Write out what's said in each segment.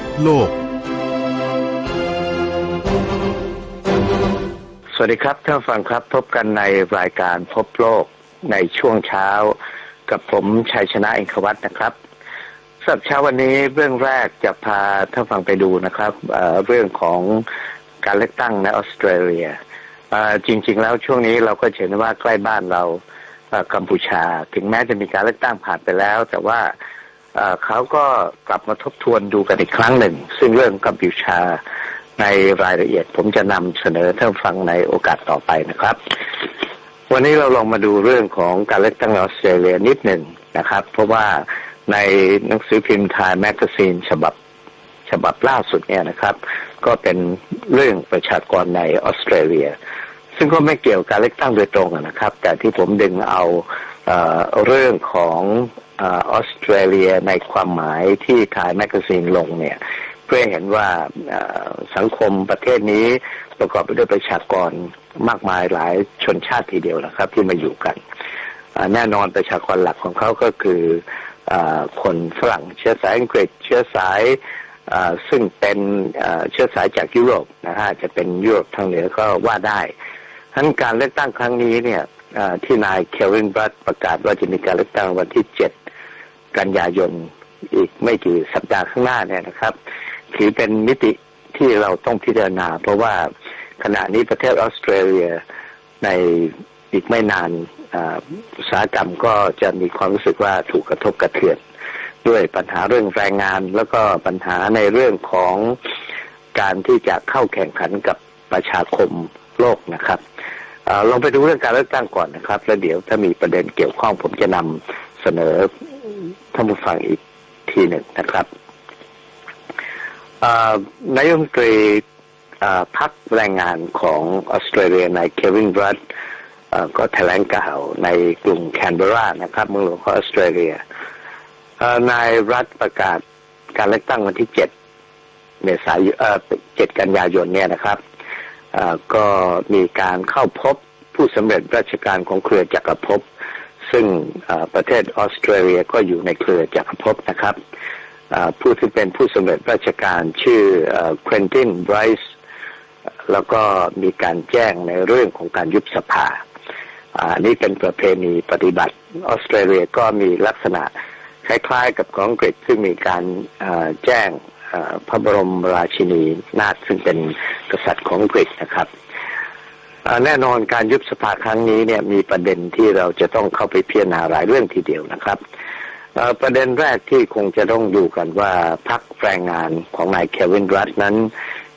พโลก สวัสดีครับท่านฟังครับพบกันในรายการพบโลกในช่วงเช้า กับผมชัยชนะเอกวัตนะครับสำหรับเช้าวันนี้เรื่องแรกจะพาท่านฟังไปดูนะครับเเรื่องของการเลือกตั้งในออสเตรเลียจริง ๆ แล้วช่วงนี้เราก็เห็นว่าใกล้บ้านเรากัมพูชา ถึงแม้จะมีการเลือกตั้งผ่านไปแล้ว แต่ว่า เขาก็กลับมาทบทวนดูกันอีกครั้งหนึ่ง ซึ่งเรื่องกัมพูชาในรายละเอียดผมจะนำเสนอท่านฟังในโอกาสต่อไปนะครับ วันนี้เราลองมาดูเรื่องของการเลือกตั้งออสเตรเลียนิดหนึ่งนะครับ เพราะว่าในหนังสือพิมพ์ไทยแมกกาซีนฉบับฉบับล่าสุดเนี่ยนะครับ ก็เป็นเรื่องประชากรในออสเตรเลีย ซึ่งก็ไม่เกี่ยวกับการเลือกตั้งโดยตรงนะครับ แต่ที่ผมดึงเอาเเรื่องของ ออสเตรเลียในความหมายที่ทายแมกกาซีนลงเนี่ย เพื่อเห็นว่าสังคมประเทศนี้ประกอบไปด้วยประชากรมากมายหลายชนชาติทีเดียวนะครับ ที่มาอยู่กันแน่นอนประชากรหลักของเขาก็คือคนฝรั่งเชื้อสายอังกฤษ เชื้อสายซึ่งเป็นเชื้อสายจากยุโรปนะฮะจะเป็นยุโรปทางเหนือก็ว่าได้ทั้นการเลือกตั้งครั้งนี้เนี่ยที่นายเควินบัตประกาศว่าจะมีการเลือกตั้งวันที่เจ็ด กันยายนอีกไม่กี่สัปดาห์ข้างหน้าเนี่ยนะครับ ถือเป็นมิติที่เราต้องพิจารณา เพราะว่าขณะนี้ประเทศออสเตรเลียในอีกไม่นานอุตสาหกรรมก็จะมีความรู้สึกว่าถูกกระทบกระเทือนด้วยปัญหาเรื่องแรงงาน แล้วก็ปัญหาในเรื่องของการที่จะเข้าแข่งขันกับประชาคมโลกนะครับอลองไปดูเรื่องการเลือกตั้งก่อนนะครับ แล้วเดี๋ยวถ้ามีประเด็นเกี่ยวข้องผมจะนำเสนอ ท่านผู้ฟังอีกทีหนึ่งนะครับนายกรัฐมนตรีพักแรงงานของออสเตรเลียนายเควินรัตก็แถลงข่าวในกรุงแคนเบรานะครับเมืองหลวงของออสเตรเลียนายรัฐประกาศการเลือกตั้งวันที่เจ็ดเมษายนเจ็ดกันยายนเนี่ยนะครับก็มีการเข้าพบผู้สำเร็จราชการของเครือจักรภพ ซึ่งประเทศออสเตรเลียก็อยู่ในเครือจักรภพนะครับผู้ที่เป็นผู้สำเร็จราชการชื่อเควินตินไบรส์แล้วก็มีการแจ้งในเรื่องของการยุบสภาอันนี้เป็นประเพณีปฏิบัติออสเตรเลียก็มีลักษณะคล้ายๆกับของอังกฤษซึ่งมีการแจ้งพระบรมราชินีนาถซึ่งเป็นกษัตริย์ของอังกฤษนะครับ แน่นอนการยุบสภาครั้งนี้เนี่ยมีประเด็นที่เราจะต้องเข้าไปพิจารณาหลายเรื่องทีเดียวนะครับประเด็นแรกที่คงจะต้องดูกันว่าพรรคแรงงานของนายเควินรัตนั้น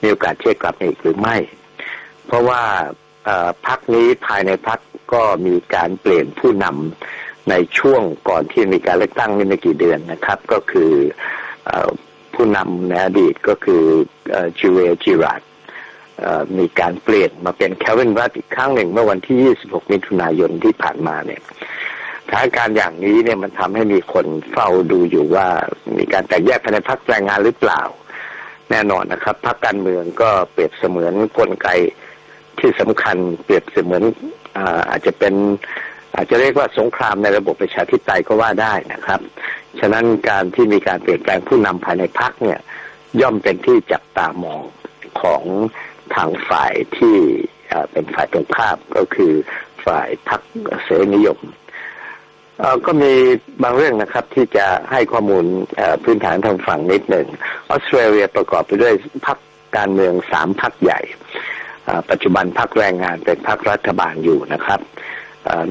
มีโอกาสเชื่อกลับอีกหรือไม่ เพราะว่าพรรคนี้ภายในพรรคก็มีการเปลี่ยนผู้นำในช่วงก่อนที่มีการเลือกตั้งนี่ไม่กี่เดือนนะครับ ก็คือผู้นำในอดีตก็คือจูเวจิรัต มีการเปลี่ยนมาเป็นแคลวินรัตอีกครั้งหนึ่งเมื่อวันที่ 26 มิถุนายนที่ผ่านมาเนี่ยสถานการณ์อย่างนี้เนี่ยมันทำให้มีคนเฝ้าดูอยู่ว่ามีการแตกแยกภายในพรรคแรงงานหรือเปล่า แน่นอนนะครับพรรคการเมืองก็เปรียบเสมือนกลไกที่สำคัญ เปรียบเสมือนอาจจะเป็น อาจจะเรียกว่าสงครามในระบบประชาธิปไตยก็ว่าได้นะครับ ฉะนั้นการที่มีการเปลี่ยนแปลงผู้นำภายในพรรคเนี่ย ย่อมเป็นที่จับตามองของ ทางฝ่ายที่เป็นฝ่ายตรงข้ามก็คือฝ่ายพรรคเสรีนิยมก็มีบางเรื่องนะครับที่จะให้ข้อมูลพื้นฐานทางฝั่งนิดหนึ่งออสเตรเลียประกอบไปด้วยพรรคการเมืองสามพรรคใหญ่ปัจจุบันพรรคแรงงานเป็นพรรครัฐบาลอยู่นะครับ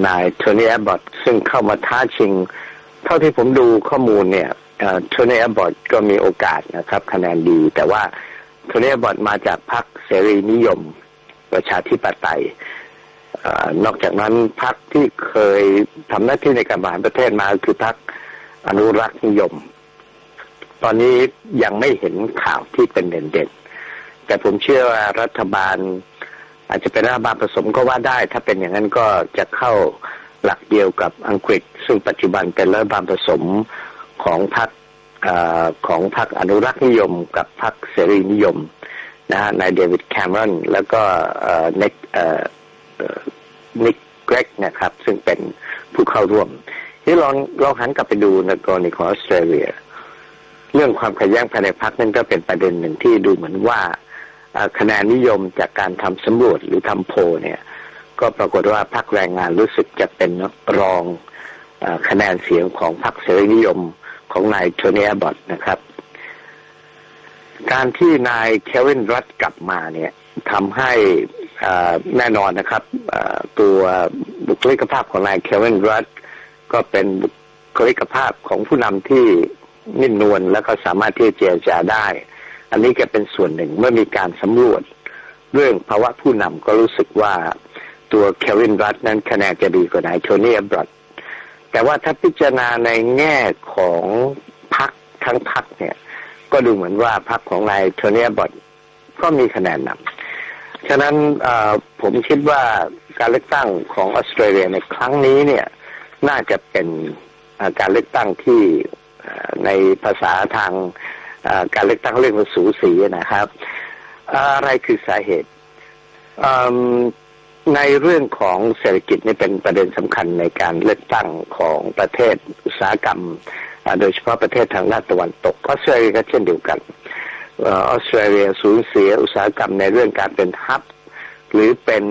นายโทนี่แอบบอตซึ่งเข้ามาท้าชิง เท่าที่ผมดูข้อมูลเนี่ยโทนี่แอบบอตก็มีโอกาสนะครับคะแนนดีแต่ว่า ทนี่แอบอตมาจากพรรคเสรีนิยม ประชาธิปไตยนอกจากนั้นพรรคที่เคยทำหน้าที่ในการบริหารประเทศมาคือพรรคอนุรักษ์นิยม ตอนนี้ยังไม่เห็นข่าวที่เป็นเด่นๆแต่ผมเชื่อว่ารัฐบาล อาจจะเป็นรัฐบาลผสมก็ว่าได้ ถ้าเป็นอย่างนั้นก็จะเข้าหลักเดียวกับอังกฤษ ซึ่งปัจจุบันเป็นรัฐบาลผสมของพรรค ของพรรคอนุรักษ์นิยม กับพรรคเสรีนิยมนะฮะนายเดวิดแคมรอนแล้วก็เน็กนิกเกรกนะครับ ซึ่งเป็นผู้เข้าร่วม ที่ลองลองหันกลับไปดูในกรณีของออสเตรเลีย เรื่องความขัดแย้งภายในพรรคนั่นก็เป็นประเด็นหนึ่งที่ดูเหมือนว่าคะแนนนิยมจากการทำสำรวจหรือทำโพเนี่ยก็ปรากฏว่าพรรคแรงงานรู้สึกจะเป็นรองอคะแนนเสียงของพรรคเสรีนิยม ของนายโทนี่อบอตนะครับ การที่นายเควินรัตกลับมาเนี่ยทำให้แน่นอนนะครับตัวบุคลิกภาพของนายเควินรัตก็เป็นบุคลิกภาพของผู้นำที่นิ่มนวลแล้วก็สามารถที่จะเจรจาได้ อันนี้ก็เป็นส่วนหนึ่งเมื่อมีการสำรวจเรื่องภาวะผู้นำก็รู้สึกว่าตัวเควินรัตนั้นคะแนนจะดีกว่านายโทนี่บรัต แต่ว่าถ้าพิจารณาในแง่ของพรรคทั้งพรรคเนี่ย ก็ดูเหมือนว่าพรรคของนายโทเนี่บรัตก็มีคะแนนนำฉะนั้นผมคิดว่าการเลือกตั้งของออสเตรเลียในครั้งนี้เนี่ย น่าจะเป็นการเลือกตั้งที่ในภาษาทางการเลือกตั้งเรื่องสูสีนะครับ อะไรคือสาเหตุ ในเรื่องของเศรษฐกิจนี่เป็นประเด็นสำคัญในการเลือกตั้งของประเทศอุตสาหกรรม โดยเฉพาะประเทศทางด้านตะวันตกออสเตรเลียก็เช่นเดียวกันออสเตรเลียสูญเสียอุตสาหกรรมในเรื่องการเป็นฮับ หรือเป็น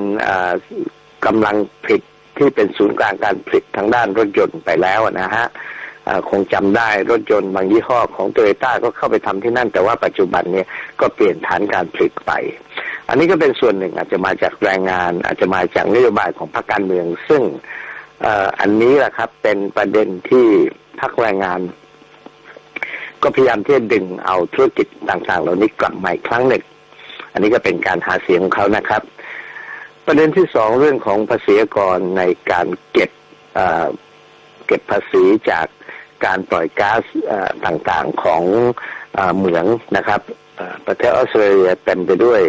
กำลังผลิตที่เป็นศูนย์กลางการผลิตทางด้านรถยนต์ไปแล้วนะฮะคงจำได้รถยนต์บางยี่ห้อของโตโยต้าก็เข้าไปทำที่นั่น แต่ว่าปัจจุบันเนี่ยก็เปลี่ยนฐานการผลิตไป อันนี้ก็เป็นส่วนหนึ่งอาจจะมาจากแรงงาน อาจจะมาจากนโยบายของพรรคการเมือง ซึ่งอันนี้แหละครับเป็นประเด็นที่พรรคแรงงาน ก็พยายามที่จะดึงเอาธุรกิจต่างๆ เหล่านี้กลับมาอีกครั้งหนึ่ง อันนี้ก็เป็นการหาเสียงของเขานะครับ ประเด็นที่สองเรื่องของภาษีกรในการเก็บเก็บภาษีจากการปล่อยก๊าซต่างๆของเหมืองนะครับประเทศออสเตรเลียเต็มไปด้วย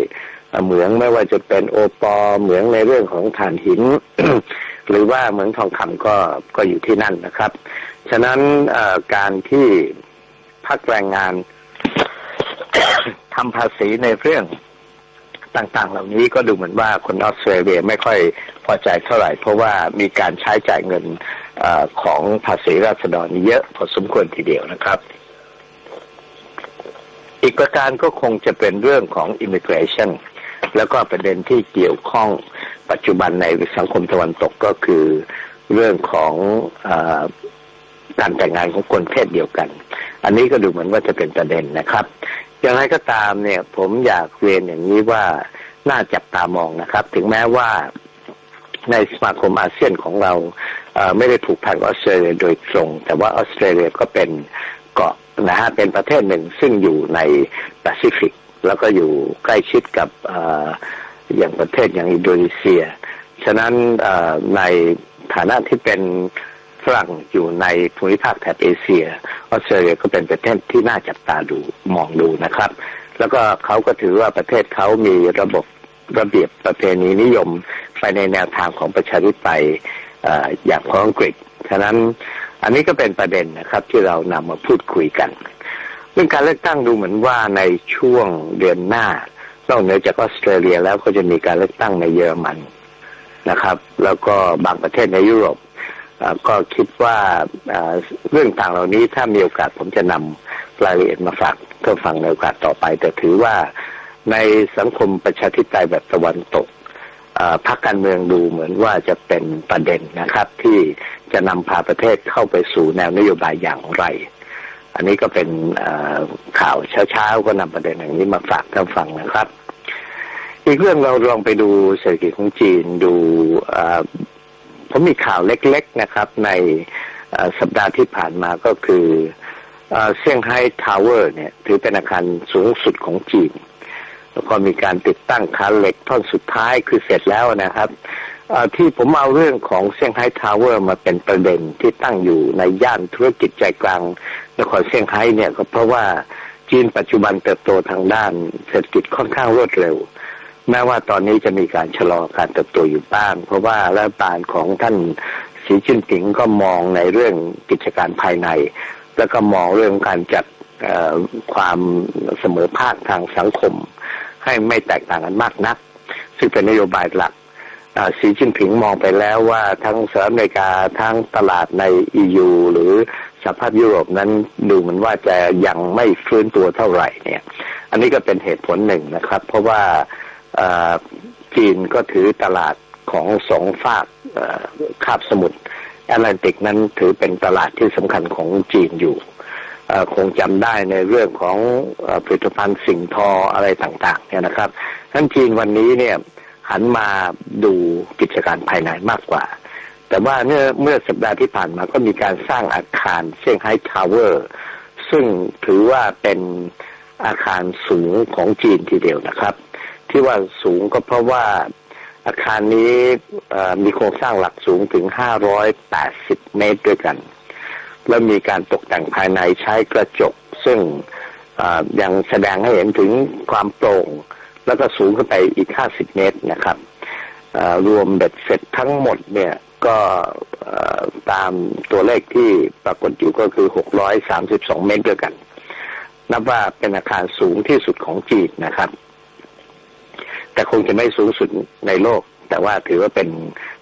เหมืองไม่ว่าจะเป็นโอปอเหมืองในเรื่องของถ่านหิน หรือว่าเหมืองทองคำก็ก็อยู่ที่นั่นนะครับ ฉะนั้นการที่พักแรงงานทำภาษีในเรื่องต่างๆ เหล่านี้ก็ดูเหมือนว่าคนออสเตรเลียไม่ค่อยพอใจเท่าไหร่ เพราะว่ามีการใช้จ่ายเงินอของภาษีราษฎรเยอะพอสมควรทีเดียวนะครับ อีกประการก็คงจะเป็นเรื่องของ immigration แล้วก็ประเด็นที่เกี่ยวข้องปัจจุบันในสังคมตะวันตกก็คือเรื่องของอการแต่งงานของคนเพศเดียวกัน อันนี้ก็ดูเหมือนว่าจะเป็นประเด็นนะครับ อย่างไรก็ตามเนี่ย ผมอยากเรียนอย่างนี้ว่าน่าจับตามองนะครับ ถึงแม้ว่าในสมาคมอาเซียนของเราไม่ได้ผูกพันกับออสเตรเลียโดยตรง แต่ว่าออสเตรเลียก็เป็นเกาะนะฮะเป็นประเทศหนึ่งซึ่งอยู่ในแปซิฟิก แล้วก็อยู่ใกล้ชิดกับอย่างประเทศอย่างอินโดนีเซีย ฉะนั้นในฐานะที่เป็นฝรั่งอยู่ในภูมิภาคแถบเอเชียออสเตรเลียก็เป็นประเทศที่น่าจับตาดูมองดูนะครับ แล้วก็เขาก็ถือว่าประเทศเขามีระบบระเบียบประเพณีนิยมไปในแนวทางของประชาธิปไตยอย่างของอังกฤษ ฉะนั้นอันนี้ก็เป็นประเด็นนะครับที่เรานำมาพูดคุยกัน เรื่องการเลือกตั้งดูเหมือนว่าในช่วงเดือนหน้านอกเหนือจากออสเตรเลียแล้วก็จะมีการเลือกตั้งในเยอรมันนะครับ แล้วก็บางประเทศในยุโรปก็คิดว่าเรื่องต่างเหล่านี้ถ้ามีโอกาสผมจะนำรายละเอียดมาฝากเพื่อฟังในโอกาสต่อไป แต่ถือว่าในสังคมประชาธิปไตยแบบตะวันตกพรรคการเมืองดูเหมือนว่าจะเป็นประเด็นนะครับ ที่จะนำพาประเทศเข้าไปสู่แนวนโยบายอย่างไร อันนี้ก็เป็นข่าวเช้าๆก็นำประเด็นอย่างนี้มาฝากท่านฟังนะครับ อีกเรื่องเราลองไปดูเศรษฐกิจของจีนดูผมมีข่าวเล็กๆนะครับ ในสัปดาห์ที่ผ่านมาก็คือเซี่ยงไฮ้ทาวเวอร์เนี่ย ถือเป็นอาคารสูงสุดของจีน แล้วก็มีการติดตั้งคานเหล็กท่อนสุดท้ายคือเสร็จแล้วนะครับที่ผมเอาเรื่องของเซี่ยงไฮ้ทาวเวอร์มาเป็นประเด็นที่ตั้งอยู่ในย่านธุรกิจใจกลาง นครเซี่ยงไฮ้เนี่ยก็เพราะว่าจีนปัจจุบันเติบโตทางด้านเศรษฐกิจค่อนข้างรวดเร็วแม้ว่าตอนนี้จะมีการชะลอการเติบโตอยู่บ้าง เพราะว่ารัฐบาลของท่านสีจิ้นผิงก็มองในเรื่องกิจการภายใน แล้วก็มองเรื่องการจัดความเสมอภาคทางสังคม ให้ไม่แตกต่างกันมากนัก ซึ่งเป็นนโยบายหลักสีจิ้นผิงมองไปแล้วว่าทั้งสหรัฐอเมริกาทั้งตลาดใน EU หรือ สภาพยุโรปนั้นดูเหมือนว่าจะยังไม่ฟื้นตัวเท่าไหร่เนี่ย อันนี้ก็เป็นเหตุผลหนึ่งนะครับ เพราะว่าจีนก็ถือตลาดของสองฝากคาบสมุทรแอตแลนติกนั้นถือเป็นตลาดที่สำคัญของจีนอยู่คงจำได้ในเรื่องของผลิตภัณฑ์สิ่งทออะไรต่างๆเนี่ยนะครับท่านจีนวันนี้เนี่ยหันมาดูกิจการภายในมากกว่า แต่ว่าเมื่อเมื่อสัปดาห์ที่ผ่านมาก็มีการสร้างอาคารเซี่ยงไฮ้ทาวเวอร์ ซึ่งถือว่าเป็นอาคารสูงของจีนทีเดียวนะครับ ที่ว่าสูงก็เพราะว่าอาคารนี้มีโครงสร้างหลักสูงถึง 580 เมตรด้วยกัน และมีการตกแต่งภายในใช้กระจก ซึ่งยังแสดงให้เห็นถึงความโปร่ง แล้วก็สูงขึ้นไปอีก 50 เมตรนะครับรวมเบ็ดเสร็จทั้งหมดเนี่ย ก็ตามตัวเลขที่ปรากฏอยู่ก็คือ 632 เมตรด้วยกัน นับว่าเป็นอาคารสูงที่สุดของจีนนะครับ แต่คงจะไม่สูงสุดในโลก แต่ว่าถือว่าเป็น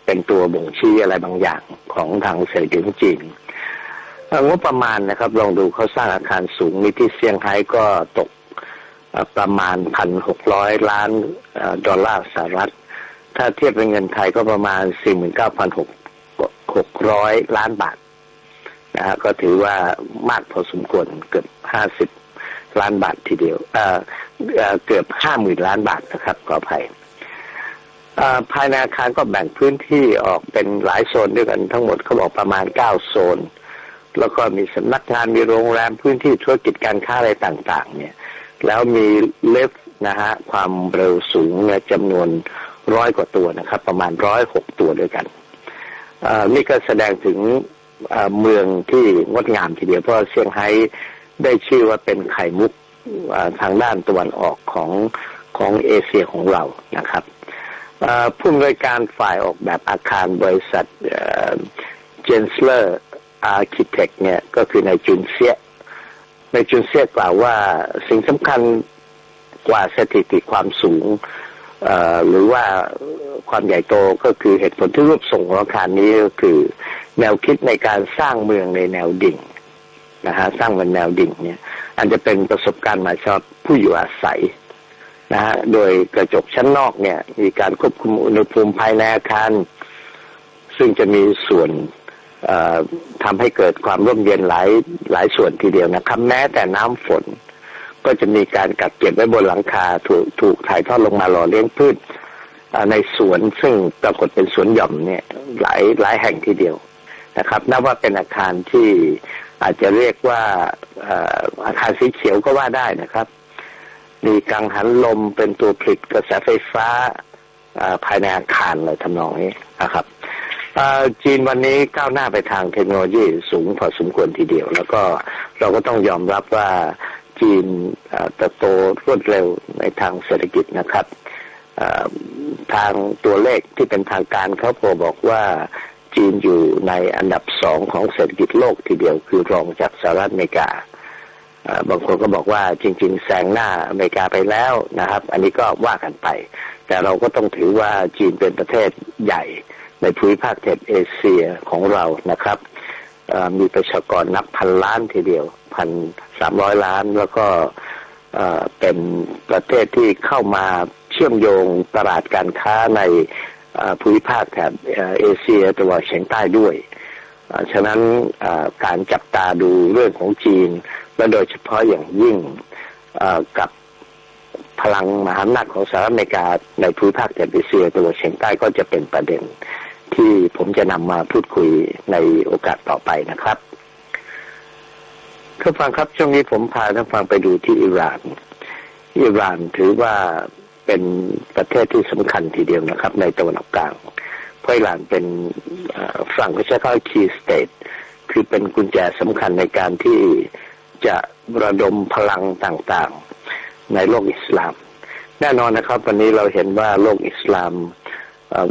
เป็นตัวบ่งชี้อะไรบางอย่างของทางเศรษฐกิจจีนงบประมาณนะครับ ลองดูเขาสร้างอาคารสูงนี้ที่เซี่ยงไฮ้ก็ตกประมาณพันหกร้อยล้านดอลลาร์สหรัฐ ถ้าเทียบเป็นเงินไทยก็ประมาณสี่หมื่นเก้าพันหกหกร้อยล้านบาทนะฮะก็ถือว่ามากพอสมควรเกือบห้าสิบล้านบาททีเดียวเเกือบห้าหมื่นล้านบาทนะครับขออภัยภายในอาคารก็แบ่งพื้นที่ออกเป็นหลายโซนด้วยกันทั้งหมดเขาบอกประมาณเก้าโซน แล้วก็มีสำนักงานมีโรงแรมพื้นที่ธุรกิจการค้าอะไรต่าง ๆ เนี่ย แล้วมีเลฟนะฮะความเร็วสูงเนี่ยจำนวน ร้อยกว่าตัวนะครับ ประมาณร้อยหกตัวด้วยกันนี่ก็แสดงถึงเมืองที่งดงามทีเดียวเพราะเซี่ยงไฮ้ได้ชื่อว่าเป็นไข่มุกทางด้านตะวันออกของของเอเชียของเรานะครับผู้อำนวยการฝ่ายออกแบบอาคารบริษัทเจนสเลอร์อาร์เคเต็กเนี่ยก็คือในจุนเซียในจุนเซียกล่าวว่าสิ่งสำคัญกว่าสถิติความสูง หรือว่าความใหญ่โตก็คือเหตุผลที่รูปทรงของอาคารนี้ก็คือ แนวคิดในการสร้างเมืองในแนวดิ่งนะฮะสร้างเป็นแนวดิ่งเนี่ย อันจะเป็นประสบการณ์หมายชอบผู้อยู่อาศัยนะฮะโดยกระจกชั้นนอกเนี่ย มีการควบคุมอุณหภูมิภายในอาคาร ซึ่งจะมีส่วนทำให้เกิดความร่มเย็นหลายหลายส่วนทีเดียวนะครับ แม้แต่น้ำฝน ก็จะมีการกักเก็บไว้บนหลังคาถูกถูกถ่ายทอดลงมาหล่อเลี้ยงพืชในสวนซึ่งปรากฏเป็นสวนหย่อมเนี่ยหลายหลายแห่งทีเดียวนะครับนับว่าเป็นอาคารที่อาจจะเรียกว่าอาคารสีเขียวก็ว่าได้นะครับ มีกังหันลมเป็นตัวผลิตกระแสไฟฟ้าภายในอาคารเลยทำนองนี้นะครับจีนวันนี้ก้าวหน้าไปทางเทคโนโลยีสูงพอสมควรทีเดียว แล้วก็เราก็ต้องยอมรับว่า จีนเติบโตรวดเร็วในทางเศรษฐกิจนะครับทางตัวเลขที่เป็นทางการเขาบอกว่าจีนอยู่ในอันดับสองของเศรษฐกิจโลกทีเดียวคือรองจากสหรัฐอเมริกา บางคนก็บอกว่าจริง ๆ แซงหน้าอเมริกาไปแล้วนะครับ อันนี้ก็ว่ากันไป แต่เราก็ต้องถือว่าจีนเป็นประเทศใหญ่ในภูมิภาคเทเอเชียของเรานะครับ มีประชากรนับพันล้านทีเดียวพันามร้อยล้าน แล้วก็เป็นประเทศที่เข้ามาเชื่อมโยงตลาดการค้าในภูมิภาคแถบเอเชียตะวันเฉียงใต้ด้วย ฉะนั้นการจับตาดูเรื่องของจีน และโดยเฉพาะอย่างยิ่งกับพลังมหาอำนาจของสหรัฐอเมริกาในภูมิภาคแถบเอเชียตะวันเฉียงใต้ก็จะเป็นประเด็นที่ผมจะนำมาพูดคุยในโอกาสต่อไปนะครับ ท่านฟังครับช่วงนี้ผมพาท่านฟังไปดูที่อิหร่าน อิหร่านถือว่าเป็นประเทศที่สำคัญทีเดียวนะครับ ในตะวันออกกลาง เพราะอิหร่านเป็นฝั่งเขาใช้คำว่า key state คือเป็นกุญแจสำคัญในการที่จะระดมพลังต่างๆ ในโลกอิสลาม แน่นอนนะครับ วันนี้เราเห็นว่าโลกอิสลาม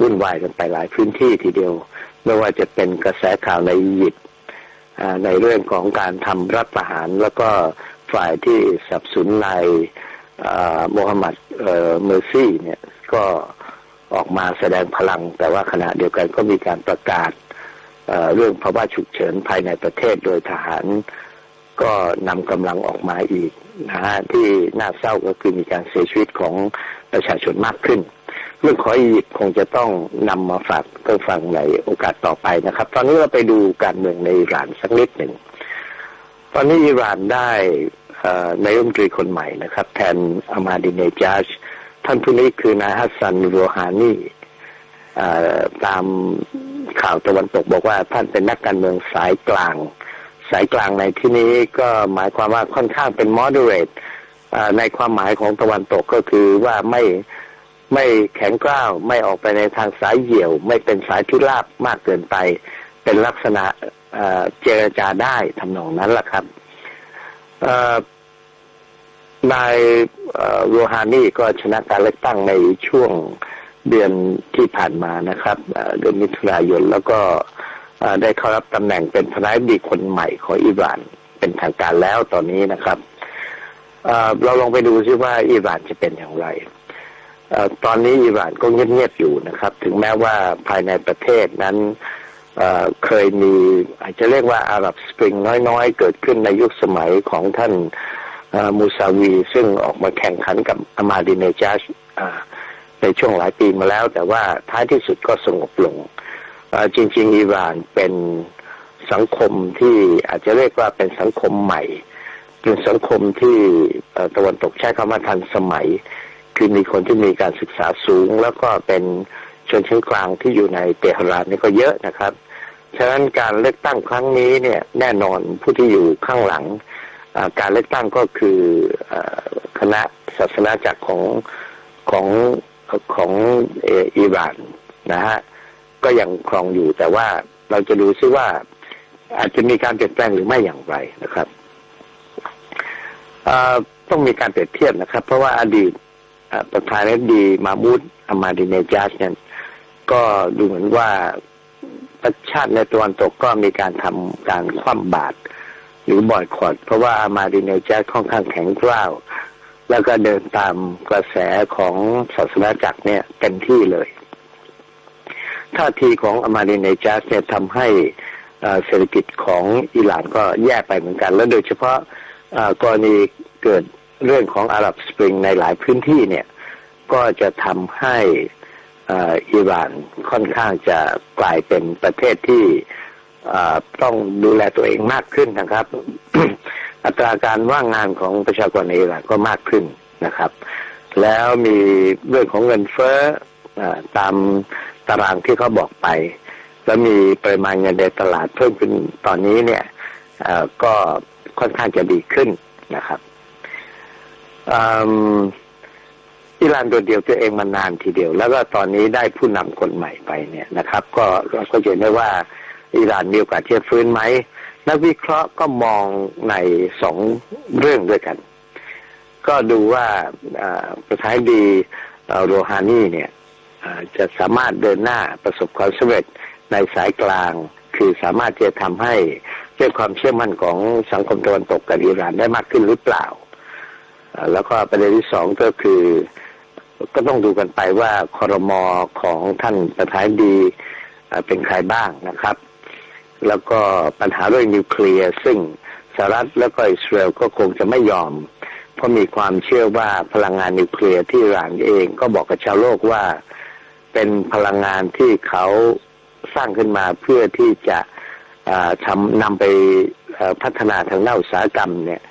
วุ่นวายกันไปหลายพื้นที่ทีเดียว ไม่ว่าจะเป็นกระแสข่าวในอียิปต์ ในเรื่องของการทำรัฐประหารแล้วก็ฝ่ายที่สับสนในโมฮัมหมัดเมอร์ซี่เนี่ยก็ออกมาแสดงพลัง แต่ว่าขณะเดียวกันก็มีการประกาศเอ่อเรื่องภาวะฉุกเฉินภายในประเทศโดยทหารก็นำกำลังออกมาอีกนะฮะที่น่าเศร้าก็คือมีการเสียชีวิตของประชาชนมากขึ้น เรื่องของอียิปต์คงจะต้องนำมาฝากเพื่อฟังในโอกาสต่อไปนะครับ ตอนนี้เราไปดูการเมืองในอิหร่านสักนิดหนึ่ง ตอนนี้อิหร่านได้นายกรัฐมนตรีคนใหม่นะครับ แทนอามาดิเนจาชท่านผู้นี้คือนายฮัสซันโรฮานีตามข่าวตะวันตกบอกว่าท่านเป็นนักการเมืองสายกลาง สายกลางในที่นี้ก็หมายความว่าค่อนข้างเป็น moderate ในความหมายของตะวันตกก็คือว่าไม่ ไม่แข็งกร้าวไม่ออกไปในทางสายเหี่ยว ไม่เป็นสายทุราบมากเกินไป เป็นลักษณะเจรจาได้ทำนองนั้นแหละครับนายโรฮานีก็ชนะการเลือกตั้งในช่วงเดือนที่ผ่านมานะครับเดือนมิถุนายนแล้วก็ได้เข้ารับตำแหน่งเป็นประธานาธิบดีคนใหม่ของอิหร่านเป็นทางการแล้วตอนนี้นะครับเราลองไปดูซิว่าอิหร่านจะเป็นอย่างไร ตอนนี้อิหร่านก็เงียบๆอยู่นะครับ ถึงแม้ว่าภายในประเทศนั้นเเคยมีอาจจะเรียกว่าอาหรับสปริงน้อยๆ เกิดขึ้นในยุคสมัยของท่านมูซาวี ซึ่งออกมาแข่งขันกับอามาดิเนจาชอ่าในช่วงหลายปีมาแล้ว แต่ว่าท้ายที่สุดก็สงบลง จริง ๆ อิหร่านเป็นสังคมที่อาจจะเรียกว่าเป็นสังคมใหม่ เป็นสังคมที่ตะวันตกใช้คำว่าทันสมัย คือมีคนที่มีการศึกษาสูง แล้วก็เป็นชนชั้นกลางที่อยู่ในเตหะรานนี่ก็เยอะนะครับ ฉะนั้นการเลือกตั้งครั้งนี้เนี่ยแน่นอนผู้ที่อยู่ข้างหลัง การเลือกตั้งก็คือคณะศาสนาจักรของของของเอ่ออิหร่านนะฮะก็ยังครองอยู่แต่ว่าเราจะดูซิว่าอาจจะมีการเปลี่ยนแปลงหรือไม่อย่างไรนะครับต้องมีการเปรียบเทียบนะครับ เพราะว่าอดีต ประธานาธิบดีมามูดอามาดิเนจาสเนี่ยก็ดูเหมือนว่าประชาติในตะวันตกก็มีการทำการคว่ำบาตรหรือบอยคอรดเพราะว่าอามาดิเนจาค่อนข้างแข็งกร้าวแล้วก็เดินตามกระแสของศาสนาจักรเนี่ยเต็มที่เลย ท่าทีของอามาดิเนจาสเนี่ยทำให้เศรษฐกิจของอิหร่านก็แย่ไปเหมือนกัน และโดยเฉพาะกรณีเกิด เรื่องของอาหรับสปริงในหลายพื้นที่เนี่ยก็จะทำให้อิหร่านค่อนข้างจะกลายเป็นประเทศที่ต้องดูแลตัวเองมากขึ้นนะครับ อัตราการว่างงานของประชากรในอิหร่านก็มากขึ้นนะครับ แล้วมีเรื่องของเงินเฟ้ออตามตารางที่เขาบอกไป แล้วมีปริมาณเงินในตลาดเพิ่มขึ้นตอนนี้เนี่ยก็ค่อนข้างจะดีขึ้นนะครับ อิหร่านโดดเดี่ยวตัวเองมานานทีเดียว แล้วก็ตอนนี้ได้ผู้นำคนใหม่ไปเนี่ยนะครับ ก็เราก็เห็นได้ว่าอิหร่านมีโอกาสที่จะฟื้นไหมนักวิเคราะห์ก็มองในสองเรื่องด้วยกัน ก็ดูว่าประธานดีโรฮานีเนี่ยจะสามารถเดินหน้าประสบความสำเร็จในสายกลาง คือสามารถจะทำให้เรื่องความเชื่อมั่นของสังคมตะวันตกกับอิหร่านได้มากขึ้นหรือเปล่า แล้วก็ประเด็นที่สองก็คือ ก็ต้องดูกันไปว่าคอรมอของท่านประธานดีเป็นใครบ้างนะครับ แล้วก็ปัญหาเรื่องนิวเคลียร์ซึ่งสหรัฐแล้วก็อิสราเอลก็คงจะไม่ยอม เพราะมีความเชื่อว่าพลังงานนิวเคลียร์ที่อิหร่านเองก็บอกกับชาวโลกว่าเป็นพลังงานที่เขาสร้างขึ้นมาเพื่อที่จะทำนำไปพัฒนาทางด้านอุตสาหกรรมเนี่ย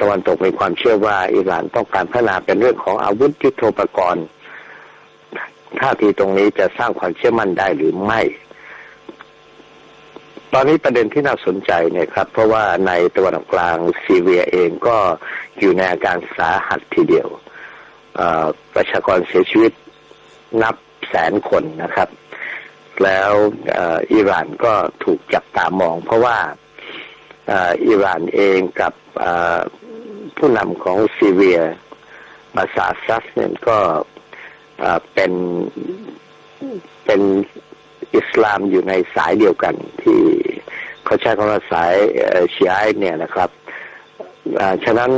ตะวันตกมีความเชื่อว่าอิหร่านต้องการพัฒนาเป็นเรื่องของอาวุธยุทโธปกรณ์ท่าทีตรงนี้จะสร้างความเชื่อมั่นได้หรือไม่ ตอนนี้ประเด็นที่น่าสนใจเนี่ยครับ เพราะว่าในตะวันออกกลางซีเรียเองก็อยู่ในอาการสาหัสทีเดียวประชากรเสียชีวิตนับแสนคนนะครับ แล้วอิหร่านก็ถูกจับตามองเพราะว่า อิหร่านเองกับผู้นำของซีเรียมาซาซัสเนี่ยก็เป็นเป็นอิสลามอยู่ในสายเดียวกัน ที่เขาใช้คำว่าสายชีไอเนี่ยนะครับฉะนั้น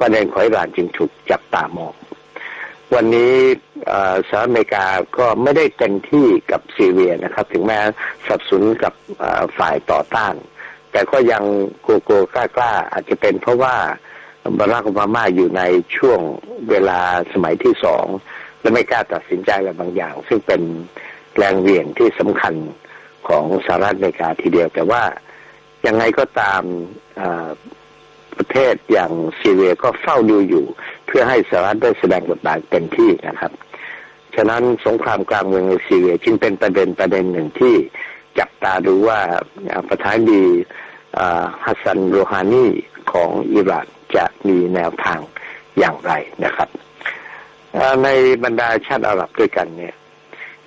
ประเด็นของอิหร่านจึงถูกจับตามอง วันนี้สหรัฐอเมริกาก็ไม่ได้เต็มที่กับซีเรียนะครับ ถึงแม้สับสนกับฝ่ายต่อต้าน แต่ก็ยังกลัวๆกล้าๆอาจจะเป็นเพราะว่าบารักโอบามาอยู่ในช่วงเวลาสมัยที่สองและไม่กล้าตัดสินใจอะไรบางอย่าง ซึ่งเป็นแรงเหวี่ยงที่สำคัญของสหรัฐอเมริกาทีเดียว แต่ว่ายังไงก็ตามประเทศอย่างซีเรียก็เฝ้าดูอยู่ เพื่อให้สหรัฐได้แสดงบทบาทเต็มที่นะครับ ฉะนั้นสงครามกลางเมืองในซีเรียจึงเป็นประเด็นประเด็นหนึ่งที่จับตาดูว่าประธานดี ฮัสซันโรฮานีของอิหร่านจะมีแนวทางอย่างไรนะครับ ในบรรดาชาติอาหรับด้วยกันเนี่ย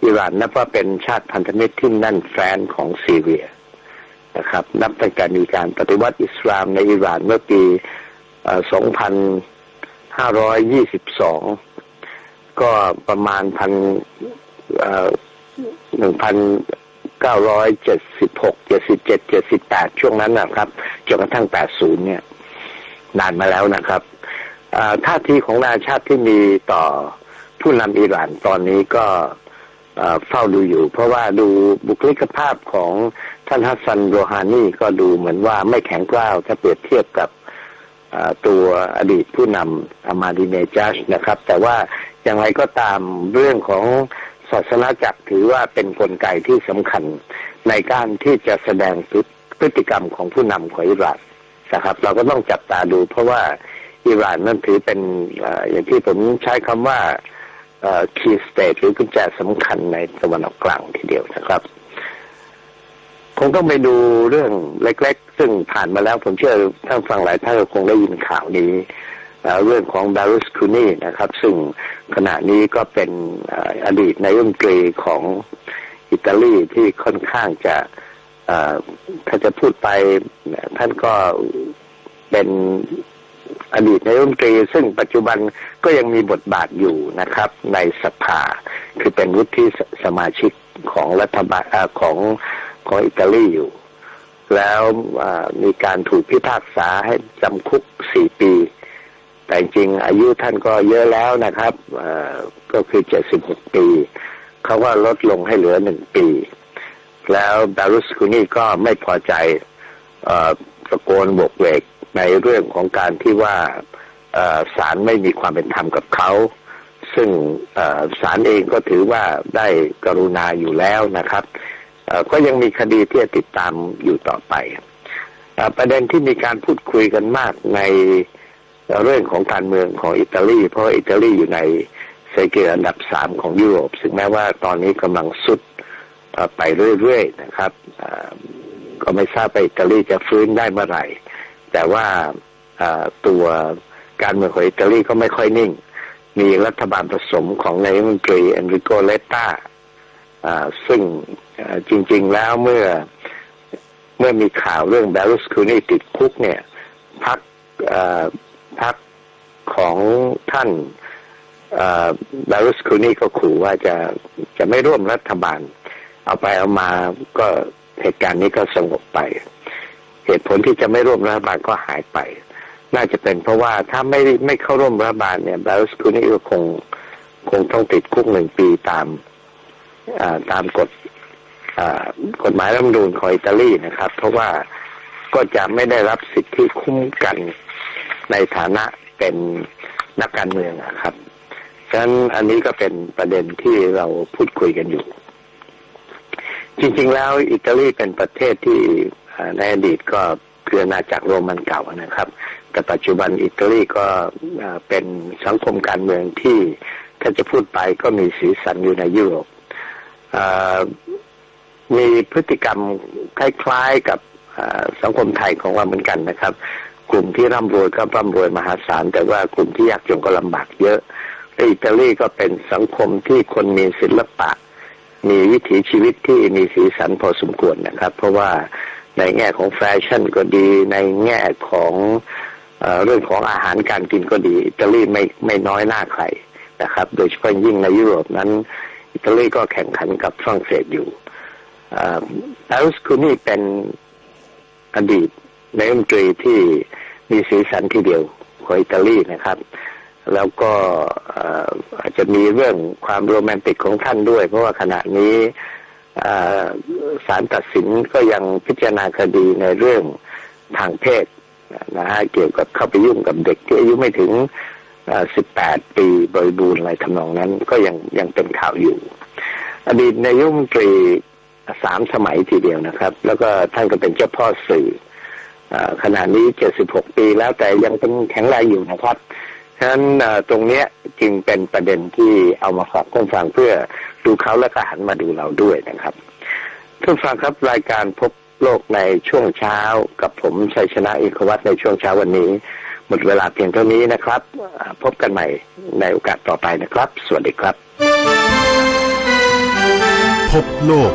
อิหร่านนับว่าเป็นชาติพันธมิตรที่นั่นแฟนของซีเรียนะครับ นับตั้งแต่มีการปฏิวัติอิสลามในอิหร่านเมื่อปี 2522 ก็ประมาณพันหนึ่งพันเก้าร้อยเจ็ดสิ หกเจ็ดสิบเจ็ดเจ็ดสิบแปดช่วงนั้นนะครับจนกระทั่งแปดศูนย์เนี่ย นานมาแล้วนะครับท่าทีของนานาชาติที่มีต่อผู้นำอิหร่านตอนนี้ก็เฝ้าดูอยู่ เพราะว่าดูบุคลิกภาพของท่านฮัสซันโรฮานีก็ดูเหมือนว่าไม่แข็งกร้าวถ้าเปรียบเทียบกับตัวอดีตผู้นำอามาดีเนจัสนะครับ แต่ว่าอย่างไรก็ตามเรื่องของศาสนาจักรถือว่าเป็นกลไกที่สำคัญ ในการที่จะแสดงพฤติกรรมของผู้นำของอิหร่านนะครับ เราก็ต้องจับตาดูเพราะว่าอิหร่านนั่นถือเป็นออย่างที่ผมใช้คำว่าคีย์สเตทหรือกุญแจสำคัญในตะวันออกกลางทีเดียวนะครับ คงต้องไปดูเรื่องเล็ก ๆ ซึ่งผ่านมาแล้วผมเชื่อท่านฟังหลายท่านก็คงได้ยินข่าวนี้เรื่องของบารุสคูนีนะครับ ซึ่งขณะนี้ก็เป็นเอ่ออดีตนายกรัฐมนตรีของ อิตาลีที่ค่อนข้างจะถ้าจะพูดไปท่านก็เป็นอดีตนายกรัฐมนตรี ซึ่งปัจจุบันก็ยังมีบทบาทอยู่นะครับ ในสภา คือเป็นวุฒิสมาชิกของรัฐบาลของของอิตาลีอยู่ แล้วมีการถูกพิพากษาให้จำคุกสี่ปี แต่จริงอายุท่านก็เยอะแล้วนะครับก็คือเจ็ดสิบหกปี เขาก็ลดลงให้เหลือหนึ่งปี แล้วดารุสคุนี่ก็ไม่พอใจอตะโกนบกเวกในเรื่องของการที่ว่าศาลไม่มีความเป็นธรรมกับเขา ซึ่งศาลเองก็ถือว่าได้กรุณาอยู่แล้วนะครับ ก็ยังมีคดีที่จะติดตามอยู่ต่อไปอประเด็นที่มีการพูดคุยกันมากในเรื่องของการเมืองของอิตาลี เพราะอิตาลีอยู่ใน ศรษฐกิจอันดับสามของยุโรปถึงแม้ว่าตอนนี้กำลังสุดไปเรื่อยๆนะครับก็ไม่ทราบว่าอิตาลีจะฟื้นได้เมื่อไหร่ แต่ว่าตัวการเมืองของอิตาลีก็ไม่ค่อยนิ่ง มีรัฐบาลผสมของนายมนตรีเอนริโกเลตตาซึ่งจริงๆแล้วเมื่อเมื่อมีข่าวเรื่องเบลุสคูนีติดคุกเนี่ยพักพักของท่าน เบลุสคูนีก็ขู่ว่าจะจะไม่ร่วมรัฐบาล เอาไปเอามาก็เหตุการณ์นี้ก็สงบไป เหตุผลที่จะไม่ร่วมรัฐบาลก็หายไป น่าจะเป็นเพราะว่าถ้าไม่ไม่เข้าร่วมรัฐบาลเนี่ยเบลุสคูนีก็คงคงต้องติดคุกหนึ่งปีตามตามกฎกฎหมายรัฐธรรมนูญของอิตาลีนะครับ เพราะว่าก็จะไม่ได้รับสิทธิคุ้มกันในฐานะเป็นนักการเมืองอะครับ ฉะนั้นอันนี้ก็เป็นประเด็นที่เราพูดคุยกันอยู่ จริง ๆ แล้วอิตาลีเป็นประเทศที่ในอดีตก็คืออาณาจักรโรมันเก่านะครับ แต่ปัจจุบันอิตาลีก็เป็นสังคมการเมืองที่ถ้าจะพูดไปก็มีสีสันอยู่ในยุโรปมีพฤติกรรมคล้ายๆกับสังคมไทยของเราเหมือนกันนะครับ กลุ่มที่ร่ำรวยก็ร่ำรวยมหาศาล แต่ว่ากลุ่มที่ยากจนก็ลำบากเยอะ อิตาลีก็เป็นสังคมที่คนมีศิลปะ มีวิถีชีวิตที่มีสีสันพอสมควรนะครับ เพราะว่าในแง่ของแฟชั่นก็ดี ในแง่ของเอเรื่องของอาหารการกินก็ดี อิตาลีไม่ไม่น้อยหน้าใครนะครับ โดยเฉพาะยิ่งในยุโรปนั้น อิตาลีก็แข่งขันกับฝรั่งเศสอยู่แอลสคูนี่เป็นอดีตนายมนตรีที่มีสีสันทีเดียวของอิตาลีนะครับ แล้วก็อาจจะมีเรื่องความโรแมนติกของท่านด้วย เพราะว่าขณะนี้ศาลตัดสินก็ยังพิจารณาคดีในเรื่องทางเพศนะฮะเกี่ยวกับเข้าไปยุ่งกับเด็กที่อายุไม่ถึง 18 ปีบริบูรณ์อะไรทำนองนั้นก็ยังยังเป็นข่าวอยู่ อดีตนายกรัฐมนตรีสามสมัยทีเดียวนะครับ แล้วก็ท่านก็เป็นเจ้าพ่อสื่ออขณะนี้ 76 ปีแล้วแต่ยังเป็นแข็งแรงอยู่นะครับ ฉะนั้นตรงเนี้ยจึงเป็นประเด็นที่เอามาฝากคุณฟังเพื่อดูเขาแล้วก็หันมาดูเราด้วยนะครับทุกฟังครับรายการพบโลกในช่วงเช้ากับผมชัยชนะเอกวัตในช่วงเช้าวันนี้ หมดเวลาเพียงเท่านี้นะครับ พบกันใหม่ในโอกาสต่อไปนะครับ สวัสดีครับ พบโลก